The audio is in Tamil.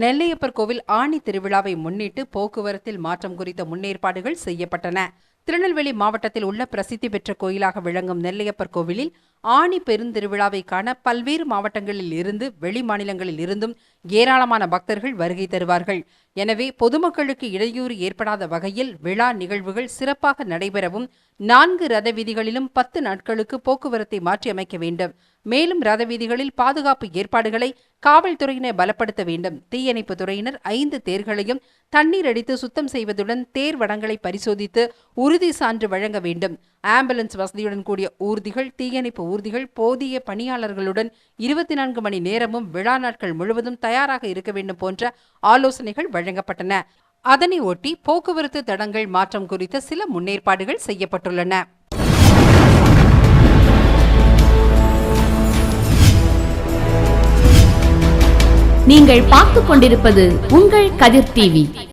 நெல்லையப்பர் கோவில் ஆணி திருவிழாவை முன்னிட்டு போக்குவரத்தில் மாற்றம் குறித்த முன்னேற்பாடுகள் செய்யப்பட்டன. திருநெல்வேலி மாவட்டத்தில் உள்ள பிரசித்தி பெற்ற கோயிலாக விளங்கும் நெல்லையப்பர் கோவிலில் ஆணி பெருந்திருவிழாவை காண பல்வேறு மாவட்டங்களில் இருந்து வெளி மாநிலங்களில் இருந்தும் ஏராளமான பக்தர்கள் வருகை தருவார்கள். எனவே பொதுமக்களுக்கு இடையூறு ஏற்படாத வகையில் விழா நிகழ்வுகள் சிறப்பாக நடைபெறவும் நான்கு ரத வீதிகளிலும் பத்து நாட்களுக்கு போக்குவரத்தை மாற்றியமைக்க வேண்டும். மேலும் ரத வீதிகளில் பாதுகாப்பு ஏற்பாடுகளை காவல்துறையினர் பலப்படுத்த வேண்டும். தீயணைப்பு துறையினர் ஐந்து தேர்களையும் தண்ணீர் அடித்து சுத்தம் செய்வதுடன் தேர் வடங்களை பரிசோதித்து உறுதி சான்று வழங்க வேண்டும். ஆம்புலன்ஸ் வசதியுடன் கூடிய ஊர்திகள் தீயணைப்பு ஊர்திகள் போதிய பணியாளர்களுடன் இருபத்தி நான்கு மணி நேரமும் விழா நாட்கள் முழுவதும் தயாராக இருக்க வேண்டும் போன்ற ஆலோசனைகள் வழங்கப்பட்டன. அதனை ஒட்டி போக்குவரத்து தடங்கள் மாற்றம் குறித்த சில முன்னேற்பாடுகள் செய்யப்பட்டுள்ளன. நீங்கள் பார்த்துக் கொண்டிருப்பது உங்கள் கதிர் டிவி.